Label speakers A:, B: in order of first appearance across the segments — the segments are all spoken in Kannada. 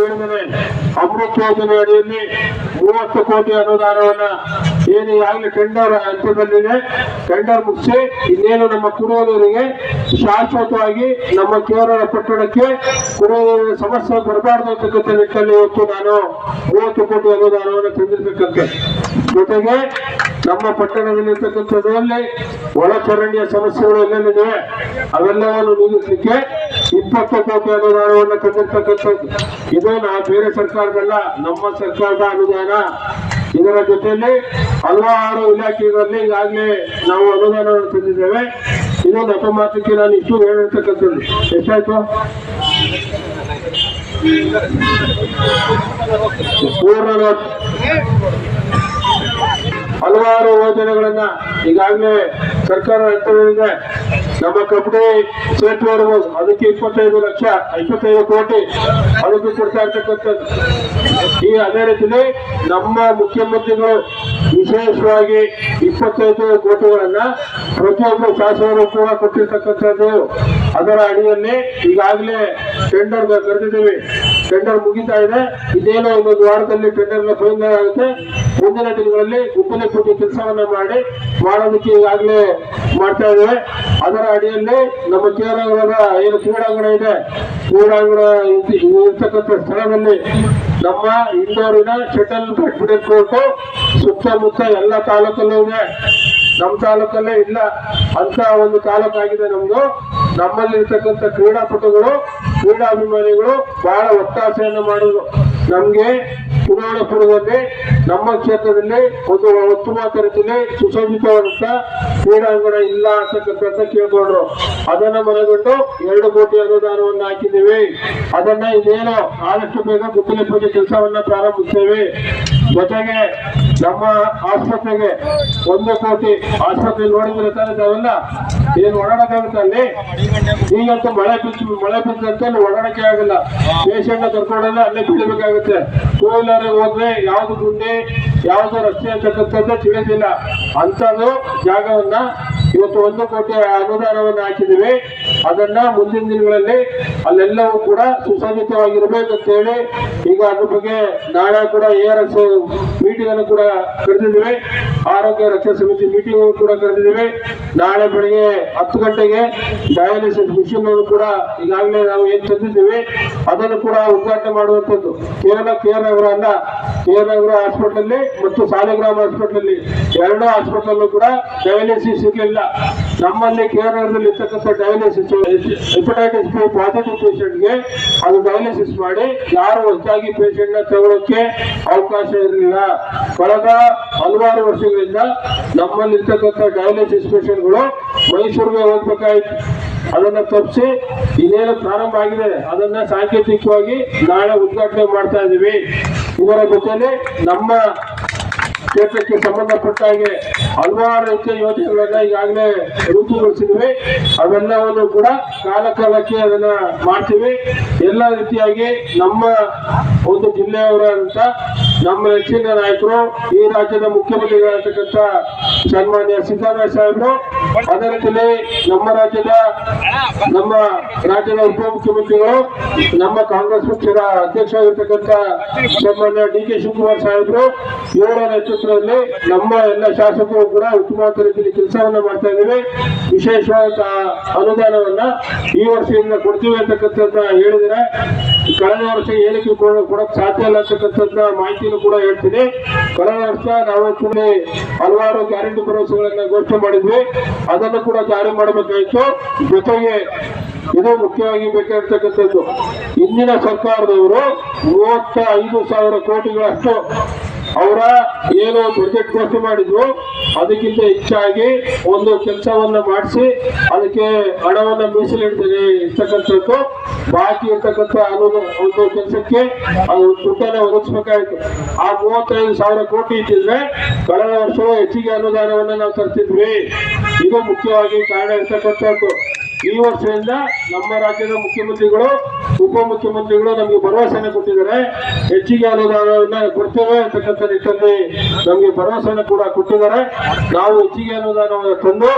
A: ಹೇಳಿದರೆ ಅಮೃತ್ ಯೋಜನೆ ಅಡಿಯಲ್ಲಿ ಮೂವತ್ತು ಕೋಟಿ ಅನುದಾನವನ್ನ ಏನು ಈಗಾಗಲೇ ಟೆಂಡರ್ ಹಂತದಲ್ಲಿದೆ, ಟೆಂಡರ್ ಮುಗಿಸಿ ಇನ್ನೇನು ನಮ್ಮ ಕುರುವರಿಗೆ ಶಾಶ್ವತವಾಗಿ ನಮ್ಮ ಕೇರಳ ಪಟ್ಟಣಕ್ಕೆ ಕುಡಿಯುವ ನೀರಿನ ಸಮಸ್ಯೆ ಬರಬಾರ್ದು ಅಂತಕ್ಕಂಥ ನಿಟ್ಟಿನಲ್ಲಿ ಇವತ್ತು ನಾನು ಮೂವತ್ತು ಕೋಟಿ ಅನುದಾನವನ್ನು ತಂದಿರ್ತಕ್ಕಂಥ ಜೊತೆಗೆ ನಮ್ಮ ಪಟ್ಟಣದಲ್ಲಿರ್ತಕ್ಕಂಥದ್ರಲ್ಲಿ ಒಳಚರಂಡಿಯ ಸಮಸ್ಯೆಗಳು ಏನೇನಿದೆ ಅವೆಲ್ಲವನ್ನು ನೀಗಿಸಲಿಕ್ಕೆ ಇಪ್ಪತ್ತು ಕೋಟಿ ಅನುದಾನವನ್ನು ತಂದಿರ್ತಕ್ಕಂಥದ್ದು. ಇದು ನಾ ಬೇರೆ ಸರ್ಕಾರದಲ್ಲ, ನಮ್ಮ ಸರ್ಕಾರದ ಅನುದಾನ. ಇದರ ಜೊತೆಯಲ್ಲಿ ಹಲವಾರು ಇಲಾಖೆಗಳಲ್ಲಿ ಈಗಾಗಲೇ ನಾವು ಅನುದಾನವನ್ನು ತಂದಿದ್ದೇವೆ. ಇದು ಅಪಮಾತಕ್ಕೆ ಮಾತಕ್ಕೆ ನಾನು ಇಷ್ಟು ಹೇಳಿರ್ತಕ್ಕಂಥದ್ದು ಎಷ್ಟಾಯ್ತು? ಪೂರ್ಣ ಯೋಜನೆಗಳನ್ನ ಈಗಾಗಲೇ ಸರ್ಕಾರ ಹಂತದಲ್ಲಿದೆ ನಮ್ಮ ಕಬಡ್ಡಿ ಸೇತುವೆ ಅದಕ್ಕೆ ಇಪ್ಪತ್ತೈದು ಲಕ್ಷ ಇಪ್ಪತ್ತೈದು ಕೋಟಿ ಅದಕ್ಕೆ ಕೊಡ್ತಾ ಇರ್ತಕ್ಕಂಥದ್ದು. ಈ ಅದೇ ರೀತಿಯಲ್ಲಿ ನಮ್ಮ ಮುಖ್ಯಮಂತ್ರಿಗಳು ವಿಶೇಷವಾಗಿ ಇಪ್ಪತ್ತೈದು ಕೋಟಿಗಳನ್ನ ಪ್ರತಿಯೊಬ್ಬರು ಶಾಸಕರು ಕೂಡ ಕೊಟ್ಟಿರ್ತಕ್ಕಂಥದ್ದು. ಅದರ ಅಡಿಯಲ್ಲಿ ಈಗಾಗಲೇ ಟೆಂಡರ್ ಕರೆದಿದ್ದೀವಿ. ಟೆಂಡರ್ ಮುಗಿತಾ ಇದೆ. ಇದೇನೋ ಇನ್ನೊಂದು ವಾರದಲ್ಲಿ ಟೆಂಡರ್ ಫೈನಲ್ ಆಗುತ್ತೆ. ಮುಂದಿನ ದಿನಗಳಲ್ಲಿ ಗುದ್ದಲಿ ಕೊಟ್ಟು ಕೆಲಸವನ್ನ ಮಾಡಿ ಮಾಡೋದಕ್ಕೆ ಈಗಾಗಲೇ ಮಾಡ್ತಾ ಇದ್ದೇವೆ. ಅದರ ಅಡಿಯಲ್ಲಿ ನಮ್ಮ ಕೇರಳದ ಏನು ಕ್ರೀಡಾಂಗಣ ಇದೆ, ಕ್ರೀಡಾಂಗಣ ಇರ್ತಕ್ಕಂಥ ಸ್ಥಳದಲ್ಲಿ ನಮ್ಮ ಇಂದೋರಿನ ಶಟಲ್ ಬ್ಯಾಡ್ಮಿಂಟನ್ ಕೋರ್ಟ್ ಸುತ್ತಮುತ್ತ ಎಲ್ಲ ತಾಲೂಕಲ್ಲೂ ಇದೆ. ನಮ್ಮ ತಾಲೂಕಲ್ಲೇ ಇಲ್ಲ. ಅಂತ ಒಂದು ತಾಲೂಕಾಗಿದೆ ನಮ್ದು. ನಮ್ಮಲ್ಲಿ ಇರ್ತಕ್ಕಂಥ ಕ್ರೀಡಾಪಟುಗಳು, ಕ್ರೀಡಾಭಿಮಾನಿಗಳು ಬಹಳ ಒತ್ತಾಸೆಯನ್ನು ಮಾಡಿದ್ರು ನಮ್ಗೆ ಚುನಾವಣೆ ಪೂರ್ವದಲ್ಲಿ ನಮ್ಮ ಕ್ಷೇತ್ರದಲ್ಲಿ ಒಂದು ಉತ್ತಮ ರೀತಿಯಲ್ಲಿ ಸುಸಜ್ಜಿತವಾದಂತ ಕ್ರೀಡಾಂಗಣ ಇಲ್ಲ ಅಂತಕ್ಕಂಥ ಕೇಳ್ಕೊಂಡ್ರು. ಅದನ್ನ ಮನಗಂಡು ಎರಡು ಕೋಟಿ ಅನುದಾನವನ್ನು ಹಾಕಿದ್ದೀವಿ. ಅದನ್ನ ಇನ್ನೇನು ಆದಷ್ಟು ಬೇಗ ಗುದ್ದಲಿ ಪೂಜೆ ಕೆಲಸವನ್ನ ಪ್ರಾರಂಭಿಸ್ತೇವೆ. ಜೊತೆಗೆ ನಮ್ಮ ಆಸ್ಪತ್ರೆಗೆ ಒಂದು ಕೋಟಿ ಆಸ್ಪತ್ರೆ ನೋಡಿದ್ರೆ ತಾನೆ ತಾವೆಲ್ಲ ಏನು ಓಡಾಡಕ್ಕಾಗುತ್ತೆ ಅಲ್ಲಿ ಈಗಂತೂ ಮಳೆ ಬಿದ್ದು, ಮಳೆ ಬಿದ್ದಂತೆ ಓಡಾಡಕ್ಕೆ ಆಗಲ್ಲ. ಪೇಷಂಟ್ ಕರ್ಕೊಂಡೆಲ್ಲ ಅಲ್ಲೇ ಬಿಡಬೇಕಾಗುತ್ತೆ ಟೂ ವೀಲರ್ ಹೋದ್ರೆ ಯಾವ್ದು ಗುಂಡಿ, ಯಾವ್ದು ರಸ್ತೆ ಅಂತಕ್ಕಂಥದ್ದು ತಿಳಿದಿಲ್ಲ. ಅಂತದ್ದು ಜಾಗವನ್ನ ಇವತ್ತು ಒಂದು ಕೋಟಿ ಅನುದಾನವನ್ನು ಹಾಕಿದ್ದೀವಿ. ಅದನ್ನ ಮುಂದಿನ ದಿನಗಳಲ್ಲಿ ಅಲ್ಲೆಲ್ಲವೂ ಕೂಡ ಸುಸಜ್ಜಿತವಾಗಿರ್ಬೇಕು ಅಂತ ಹೇಳಿ ಈಗ ಅದ್ರ ಬಗ್ಗೆ ನಾಳೆ ಕೂಡ ಎ ಆರ್ ಎಸ್ ಮೀಟಿಂಗ್ ಅನ್ನು ಕೂಡ ಕರೆದಿದ್ದೀವಿ. ಆರೋಗ್ಯ ರಕ್ಷಣಾ ಸಮಿತಿ ಮೀಟಿಂಗ್ ಕೂಡ ಕರೆದಿದ್ದೀವಿ. ನಾಳೆ ಬೆಳಿಗ್ಗೆ ಹತ್ತು ಗಂಟೆಗೆ ಡಯಾಲಿಸಿಸ್ ಮಿಷಿನ್ ಅನ್ನು ಕೂಡ ಈಗಾಗಲೇ ನಾವು ಏನ್ ತಂದಿದ್ದೀವಿ, ಅದನ್ನು ಕೂಡ ಉದ್ಘಾಟನೆ ಮಾಡುವಂಥದ್ದು. ಕೇವಲ ಕೇರ್ ನಗರ ಅಲ್ಲ ಕೇರ್ ನಗರ ಹಾಸ್ಪಿಟಲ್ ಮತ್ತು ಸಾಲಿಗ್ರಾಮ ಹಾಸ್ಪಿಟಲ್ ಎರಡೂ ಹಾಸ್ಪಿಟಲ್ ಕೂಡ ಡಯಾಲಿಸಿಸ್ ಇರಲಿಲ್ಲ. ನಮ್ಮಲ್ಲಿ ಕೇರಳದಲ್ಲಿ ಇರ್ತಕ್ಕಂಥ ಡಯಾಲಿಸಿಸ್ ಹೆಪಟೈಟಿಸ್ ಬಿ ಪಾಸಿಟಿವ್ ಪೇಷಂಟ್ಗೆ ಅದು ಡಯಾಲಿಸಿಸ್ ಮಾಡಿ, ಯಾರು ಹೊಸದಾಗಿ ಪೇಷಂಟ್ನ ಅವಕಾಶ ಇರಲಿಲ್ಲ. ಕಳೆದ ಹಲವಾರು ವರ್ಷಗಳಿಂದ ನಮ್ಮಲ್ಲಿ ಇರ್ತಕ್ಕಂಥ ಡಯಾಲಿಸಿಸ್ ಪೇಷಂಟ್ಗಳು ಮೈಸೂರಿಗೆ ಹೋಗ್ಬೇಕಾಯ್ತು. ಅದನ್ನ ತಪ್ಪಿಸಿ ಇನ್ನೇನು ಪ್ರಾರಂಭ ಆಗಿದೆ, ಅದನ್ನ ಸಾಂಕೇತಿಕವಾಗಿ ನಾಳೆ ಉದ್ಘಾಟನೆ ಮಾಡ್ತಾ ಇದೀವಿ. ಇದರ ಜೊತೆಲಿ ನಮ್ಮ ಕ್ಷೇತ್ರಕ್ಕೆ ಸಂಬಂಧಪಟ್ಟ ಹಾಗೆ ಹಲವಾರು ರೀತಿಯ ಯೋಜನೆಗಳನ್ನ ಈಗಾಗಲೇ ರೂಪುಗೊಳಿಸಿದ್ವಿ. ಅವೆಲ್ಲವನ್ನು ಕೂಡ ಕಾಲ ಕಾಲಕ್ಕೆ ಅದನ್ನ ಮಾಡ್ತೀವಿ. ಎಲ್ಲ ರೀತಿಯಾಗಿ ನಮ್ಮ ಒಂದು ಜಿಲ್ಲೆಯವರಂತ ನಮ್ಮ ಹೆಚ್ಚಿನ ನಾಯಕರು ಈ ರಾಜ್ಯದ ಮುಖ್ಯಮಂತ್ರಿಗಳಾಗಿರ್ತಕ್ಕಂಥ ಸನ್ಮಾನ್ಯ ಸಿದ್ದರಾಮಯ್ಯ ಸಾಹೇಬರು, ಅದೇ ರೀತಿಯಲ್ಲಿ ನಮ್ಮ ರಾಜ್ಯದ ನಮ್ಮ ರಾಜ್ಯದ ಉಪಮುಖ್ಯಮಂತ್ರಿಗಳು ನಮ್ಮ ಕಾಂಗ್ರೆಸ್ ಪಕ್ಷದ ಅಧ್ಯಕ್ಷ ಆಗಿರ್ತಕ್ಕಂಥ ಸನ್ಮಾನ್ಯ ಡಿ ಕೆ ಶಿವಕುಮಾರ್ ಸಾಹೇಬರು, ಇವರ ನೇತೃತ್ವದಲ್ಲಿ ನಮ್ಮ ಎಲ್ಲ ಶಾಸಕರು ಕೂಡ ಉತ್ತಮವಾದ ರೀತಿಯಲ್ಲಿ ಕೆಲಸವನ್ನು ಮಾಡ್ತಾ ಇದ್ದೀವಿ. ವಿಶೇಷವಾದ ಅನುದಾನವನ್ನ ಈ ವರ್ಷದಿಂದ ಕೊಡ್ತೀವಿ ಅಂತಕ್ಕಂಥದ್ದು ಹೇಳಿದ್ರೆ ಕಳೆದ ವರ್ಷ ಏನಕ್ಕೆ ಕೊಡಕ್ಕೆ ಕೊಡಕ್ ಸಾಧ್ಯ ಇಲ್ಲ ಅಂತಕ್ಕಂಥದ್ದ ಮಾಹಿತಿನೂ ಕೂಡ ಹೇಳ್ತೀನಿ. ಕಳೆದ ವರ್ಷ ನಾವು ಕೂಡ ಹಲವಾರು ಗ್ಯಾರಂಟಿ ಭರವಸೆಗಳನ್ನ ಘೋಷಣೆ ಮಾಡಿದ್ವಿ. ಅದನ್ನು ಕೂಡ ಜಾರಿ ಮಾಡಬೇಕಾಯಿತು. ಜೊತೆಗೆ ಇದು ಮುಖ್ಯವಾಗಿ ಬೇಕಾಗಿರ್ತಕ್ಕಂಥದ್ದು ಇಂದಿನ ಸರ್ಕಾರದವರು ಮೂವತ್ತ ಐದು ಸಾವಿರ ಕೋಟಿಗಳಷ್ಟು ಅವರ ಏನು ಬಜೆಟ್ ಘೋಷಣೆ ಮಾಡಿದ್ರು. ಅದಕ್ಕಿಂತ ಹೆಚ್ಚಾಗಿ ಒಂದು ಕೆಲಸವನ್ನ ಮಾಡಿಸಿ, ಅದಕ್ಕೆ ಹಣವನ್ನು ಮೀಸಲಿಡ್ತೇನೆ ಇರ್ತಕ್ಕಂಥದ್ದು. ಬಾಕಿ ಇರ್ತಕ್ಕಂಥ ಒಂದು ಕೆಲಸಕ್ಕೆ ಅದು ದುಡ್ಡನ್ನ ಒದಗಿಸ್ಬೇಕಾಯ್ತು. ಆ ಮೂವತ್ತೈದು ಸಾವಿರ ಕೋಟಿ ಇಟ್ಟಿದ್ರೆ ಕಳೆದ ವರ್ಷವೂ ಹೆಚ್ಚಿಗೆ ಅನುದಾನವನ್ನು ನಾವು ತರ್ತಿದ್ವಿ. ಇದು ಮುಖ್ಯವಾಗಿ ಕಾರಣ ಇರ್ತಕ್ಕಂಥದ್ದು. ಈ ವರ್ಷದಿಂದ ನಮ್ಮ ರಾಜ್ಯದ ಮುಖ್ಯಮಂತ್ರಿಗಳು ಉಪ ಮುಖ್ಯಮಂತ್ರಿಗಳು ನಮಗೆ ಭರವಸೆಯನ್ನು ಕೊಟ್ಟಿದ್ದಾರೆ. ಹೆಚ್ಚಿಗೆ ಅನುದಾನವನ್ನ ಕೊಡ್ತೇವೆ ಅಂತಕ್ಕಂಥ ನಿಟ್ಟಿನಲ್ಲಿ ನಮಗೆ ಭರವಸೆಯನ್ನು ಕೂಡ ಕೊಟ್ಟಿದ್ದಾರೆ. ನಾವು ಹೆಚ್ಚಿಗೆ ಅನುದಾನವನ್ನು ತಂದು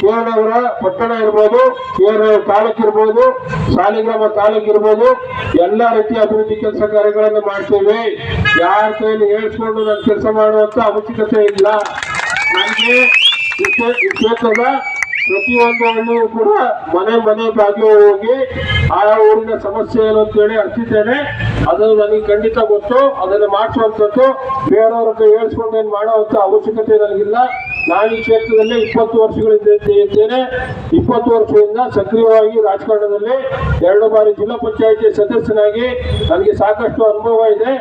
A: ಕೇರಳವರ ಪಟ್ಟಣ ಇರ್ಬೋದು ಕೇರಳ ತಾಲೂಕು ಇರ್ಬೋದು, ಸಾಲಿಗ್ರಾಮ ತಾಲೂಕು ಇರ್ಬೋದು, ಎಲ್ಲ ರೀತಿಯ ಅಭಿವೃದ್ಧಿ ಕೆಲಸ ಕಾರ್ಯಗಳನ್ನು ಮಾಡ್ತೇವೆ. ಯಾರ ಕೈಯಲ್ಲಿ ಹೇಳ್ಕೊಂಡು ನಾನು ಕೆಲಸ ಮಾಡುವಂತ ಅವಶ್ಯಕತೆ ಇಲ್ಲ. ನನಗೆ ಕ್ಷೇತ್ರದ ಪ್ರತಿಯೊಂದು ಕೂಡ ಮನೆ ಮನೆ ಬಾಗಿಲು ಹೋಗಿ ಆಯಾ ಊರಿನ ಸಮಸ್ಯೆ ಏನು ಅಂತೇಳಿ ಅರ್ತಿದ್ದೇನೆ. ಅದು ನನಗೆ ಖಂಡಿತ ಗೊತ್ತು. ಅದನ್ನು ಮಾಡಿಸುವಂಥದ್ದು ಬೇರೆಯವ್ರ ಹತ್ರ ಹೇಳಿಸ್ಕೊಂಡು ಏನು ಮಾಡುವಂಥ ಅವಶ್ಯಕತೆ ನನಗಿಲ್ಲ. ನಾನು ಈ ಕ್ಷೇತ್ರದಲ್ಲಿ ಇಪ್ಪತ್ತು ವರ್ಷಗಳಿಂದ ಇದ್ದೇನೆ. ಇಪ್ಪತ್ತು ವರ್ಷದಿಂದ ಸಕ್ರಿಯವಾಗಿ ರಾಜಕಾರಣದಲ್ಲಿ ಎರಡು ಬಾರಿ ಜಿಲ್ಲಾ ಪಂಚಾಯಿತಿ ಸದಸ್ಯನಾಗಿ ನನಗೆ ಸಾಕಷ್ಟು ಅನುಭವ ಇದೆ.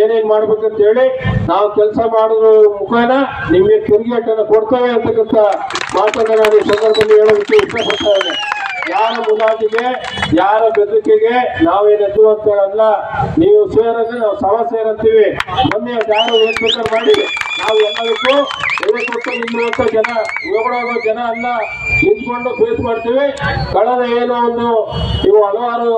A: ಏನೇನು ಮಾಡ್ಬೇಕಂತ ಹೇಳಿ ನಾವು ಕೆಲಸ ಮಾಡೋದ್ರ ಮುಖೇನ ನಿಮಗೆ ತಿರುಗೇಟನ್ನು ಕೊಡ್ತೇವೆ ಅಂತಕ್ಕಂಥ ಮಾತನ್ನ ನಾನು ಈ ಸಂದರ್ಭದಲ್ಲಿ ಹೇಳೋದಕ್ಕೆ ಇಷ್ಟಪಡ್ತಾ ಇದೆ ಯಾರ ಮುಲಾಜಿಗೆ, ಯಾರ ಬೆದರಿಕೆಗೆ ನಾವೇನು ಎದ್ದುವಂತ ನೀವು ಸೇರಂದ್ರೆ ನಾವು ಸವ ಸೇರಂತೀವಿ. ಮೊನ್ನೆ ಯಾರು ಏನ್ ಬೇಕಾದ್ರೆ ಮಾಡಿ ನಾವು ಎಲ್ಲದಕ್ಕೂ ಕೊಟ್ಟು ನಿಲ್ಲುವಂತ ಜನ ಹೋಗಡೋಗೋ ಜನ ಅಲ್ಲ, ನಿಂತ್ಕೊಂಡು ಫೇಸ್ ಮಾಡ್ತೀವಿ. ಕಳೆದ ಏನೋ ಒಂದು ಇವು ಹಲವಾರು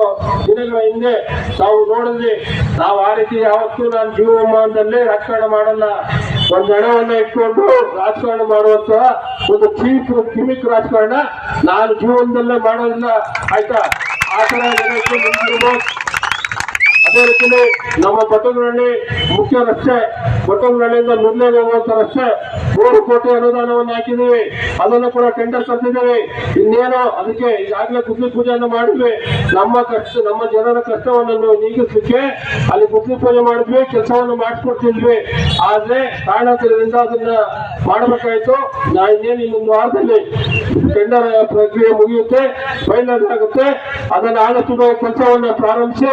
A: ದಿನಗಳ ಹಿಂದೆ ನಾವು ನೋಡಿದ್ವಿ ನಾವು ಆ ರೀತಿ ಯಾವತ್ತೂ ನಾನು ಜೀವಮಾನದಲ್ಲಿ ರಾಜಕಾರಣ ಮಾಡಲ್ಲ. ಒಂದು ಹಣವನ್ನ ಇಟ್ಕೊಂಡು ರಾಜಕಾರಣ ಮಾಡುವಂತ ಒಂದು ಚೀಪ್, ಕಿಮಿಕ್ ರಾಜಕಾರಣ ನಾನು ಜೀವನದಲ್ಲೇ ಮಾಡೋದಿಲ್ಲ. ಆಯ್ತಾ? ಆ ನಿಂತಿರ್ಬೋದು ಅದೇ ರೀತಿಯಲ್ಲಿ ನಮ್ಮ ಬಟ್ಟಂಗನಹಳ್ಳಿ ಮುಖ್ಯ ರಸ್ತೆ ಬಟ್ಟಂಗನಹಳ್ಳಿಯಿಂದ ಮೂರನೇ ಹೋಗುವಂತ ರಸ್ತೆ ಮೂರು ಕೋಟಿ ಅನುದಾನವನ್ನು ಹಾಕಿದ್ದೀವಿ. ಅದನ್ನು ಕೂಡ ಟೆಂಡರ್ ಕರೆದಿದ್ದೇವೆ ಇನ್ನೇನೋ ಅದಕ್ಕೆ ಈಗಾಗಲೇ ಗುದ್ಲಿ ಪೂಜೆಯನ್ನು ಮಾಡಿದ್ವಿ. ನಮ್ಮ ಕಷ್ಟ, ನಮ್ಮ ಜನರ ಕಷ್ಟವನ್ನು ನೀಗಿಸ್ಲಿಕ್ಕೆ ಅಲ್ಲಿ ಗುದ್ಲಿ ಪೂಜೆ ಮಾಡಿದ್ವಿ, ಕೆಲಸವನ್ನು ಮಾಡಿಸ್ಕೊಡ್ತಿದ್ವಿ. ಆದ್ರೆ ಕಾರಣಾಂತರದಿಂದ ಅದನ್ನ ಮಾಡಬೇಕಾಯ್ತು. ನಾ ಇನ್ನೇನು ಇನ್ನೊಂದು ವಾರದಲ್ಲಿ ಟೆಂಡರ್ ಪ್ರಕ್ರಿಯೆ ಮುಗಿಯುತ್ತೆ ಫೈನಲ್ ಆಗುತ್ತೆ. ಅದನ್ನ ಬೇಗ ಕೆಲಸವನ್ನ ಪ್ರಾರಂಭಿಸಿ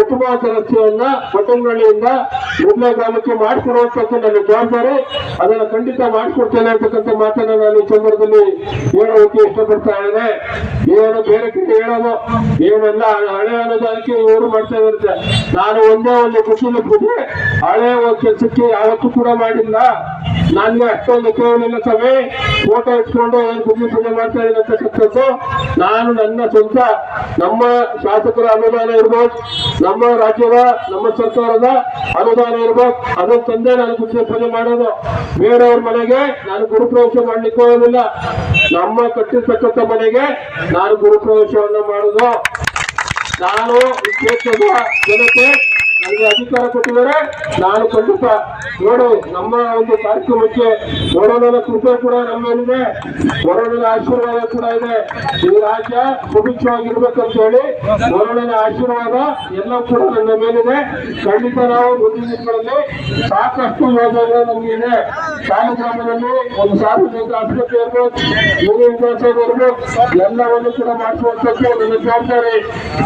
A: ಉತ್ತಮವಾದ ರಸ್ತೆಯನ್ನ ಪಟ್ಟಂಗಳಿಂದ ಮುದ್ಲೆ ಗ್ರಾಮಕ್ಕೆ ಮಾಡಿಕೊಡುವಂತದ್ದು ನನ್ನ ಜವಾಬ್ದಾರಿ. ಅದನ್ನ ಖಂಡಿತ ಮಾಡಿಕೊಡ್ತೇನೆ ಅಂತಕ್ಕಂಥ ಮಾತನ್ನ ನಾನು ಈ ಸಂದರ್ಭದಲ್ಲಿ ಹೇಳೋಕೆ ಇಷ್ಟಪಡ್ತಾ ಇದ್ದೇನೆ. ಏನು ಬೇರೆ ಕಡೆ ಹೇಳೋದು, ಏನೆಲ್ಲ ಹಳೆ ಅನುದಾನಕ್ಕೆ ಇವರು ಮಾಡ್ತಾ ಇರುತ್ತೆ ನಾನು ಒಂದೇ ಒಂದು ಖುಷಿಲಿ ಕೂಡಿ ಹಳೆ ಕೆಲಸಕ್ಕೆ ಯಾವತ್ತೂ ಕೂಡ ಮಾಡಿಲ್ಲ. ನನಗೆ ಅಷ್ಟೊಂದು ಕೇಳಲಿಲ್ಲ ಸ್ವಾಮಿ ಫೋಟೋ ಇಟ್ಕೊಂಡು ಏನ್ ಪೂಜೆ ಪೂಜೆ ಮಾಡ್ತಾ ಇದ್ದೀನಿ ನಾನು ನನ್ನ ಸ್ವಂತ, ನಮ್ಮ ಶಾಸಕರ ಅನುದಾನ ಇರ್ಬೋದು, ನಮ್ಮ ರಾಜ್ಯದ, ನಮ್ಮ ಸರ್ಕಾರದ ಅನುದಾನ ಇರ್ಬೋದು, ಅದನ್ನ ತಂದೆ ನಾನು ಪೂಜೆ ಪೂಜೆ ಮಾಡೋದು. ಬೇರೆಯವ್ರ ಮನೆಗೆ ನಾನು ಗುರುಪ್ರವೇಶ ಮಾಡ್ಲಿಕ್ಕೆ ಹೋಗೋದಿಲ್ಲ. ನಮ್ಮ ಕಟ್ಟಿರ್ತಕ್ಕಂಥ ಮನೆಗೆ ನಾನು ಗುರುಪ್ರವೇಶವನ್ನು ಮಾಡೋದು. ನಾನು ಕ್ಷೇತ್ರದ ಜನತೆ ನನಗೆ ಅಧಿಕಾರ ಕೊಟ್ಟಿದ್ದಾರೆ. ನಾನು ಖಂಡಿತ ನೋಡು, ನಮ್ಮ ಒಂದು ಕಾರ್ಯಕ್ರಮಕ್ಕೆ ಕೊರೋನಾದ ಕೃಪೆ ಕೂಡ ನಮ್ಮ ಮೇಲಿದೆ ಕೊರೋನಾದ ಆಶೀರ್ವಾದ ಕೂಡ ಇದೆ. ಈ ರಾಜ್ಯ ಸುಭಿಕ್ಷವಾಗಿರ್ಬೇಕಂತ ಹೇಳಿ ಕೊರೋನಾದ ಆಶೀರ್ವಾದ ಎಲ್ಲ ಕೂಡ ನನ್ನ ಮೇಲಿದೆ. ಖಂಡಿತ ನಾವು ಮುಂದಿನ ದಿನಗಳಲ್ಲಿ ಸಾಕಷ್ಟು ಯೋಜನೆಗಳು ನಮಗಿದೆ ಶಾಲೆ ಒಂದು ಸಾರ್ವಜನಿಕ ಆಸ್ಪತ್ರೆ ಇರ್ಬೋದು ಯೂನಿಯನ್ ವಿಧಾನಸಭೆ ಇರ್ಬೋದು, ಎಲ್ಲವನ್ನು ಕೂಡ ಮಾಡಿಸುವಂತದ್ದು ನನ್ನ ಜವಾಬ್ದಾರಿ.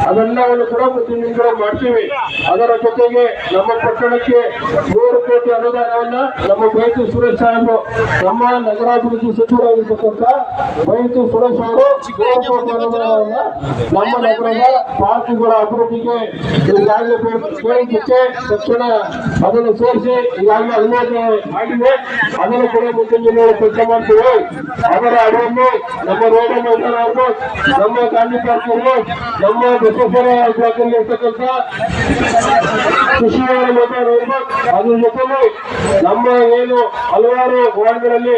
A: ಅದೆಲ್ಲವನ್ನು ಕೂಡ ಮುಂದಿನ ದಿನಗಳಲ್ಲಿ ಮಾಡ್ತೀವಿ. ಅದರ ಜೊತೆಗೆ ನಮ್ಮ ಪಟ್ಟಣಕ್ಕೆ ಮೂರು ಕೋಟಿ ಅನುದಾನವನ್ನ ನಮ್ಮ ಬೈತು ಸುರೇಶ್ ಸಾಹೇಬ್ ನಮ್ಮ ನಗರಾಭಿವೃದ್ಧಿ ಸಚಿವರಾಗಿರ್ತಕ್ಕಂಥ ಬೈತು ಸುರೇಶ್ ಅವರು ಮೂರು ಕೋಟಿ ಅನುದಾನವನ್ನ ನಮ್ಮ ನಗರದ ಪಾರ್ಕ್ಗಳ ಅಭಿವೃದ್ಧಿಗೆ ಈಗಾಗಲೇ ಕೇಳಿದ್ದಕ್ಕೆ ತಕ್ಷಣ ಅದನ್ನು ಸೇರಿಸಿ ಈಗಾಗಲೇ ಅನುಮೋದನೆ ಆಗಿದೆ ಅದನ್ನು ಕೂಡ ಮುಂದಿನ ದಿನಗಳಲ್ಲಿ ಕೆಲಸ ಮಾಡ್ತೀವಿ ಅದರ ಅಡಿಯಲ್ಲಿ ನಮ್ಮ ರೋಡ ಮೈದಾನ ಇರ್ಬೋದು ನಮ್ಮ ಗಾಂಧಿ ಪಾರ್ಕ್ ಇರ್ಬೋದು ನಮ್ಮ ಬಸವೇಶ್ವರ ಬ್ಲಾಕ್ ಅಲ್ಲಿ ಇರ್ತಕ್ಕಂಥ ಕೃಷಿ ಮೈದಾನ ಇರ್ಬೋದು ಅದ್ರ ಜೊತೆಲಿ ನಮ್ಮ ಏನು ಹಲವಾರು ವಾರ್ಡ್ಗಳಲ್ಲಿ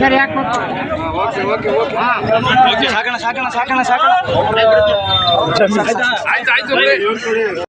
B: ಸರಿ ಯಾಕೆ
C: ಸಾಕಣ ಸಾಕಣ ಸಾಕಣ ಸಾಕಣ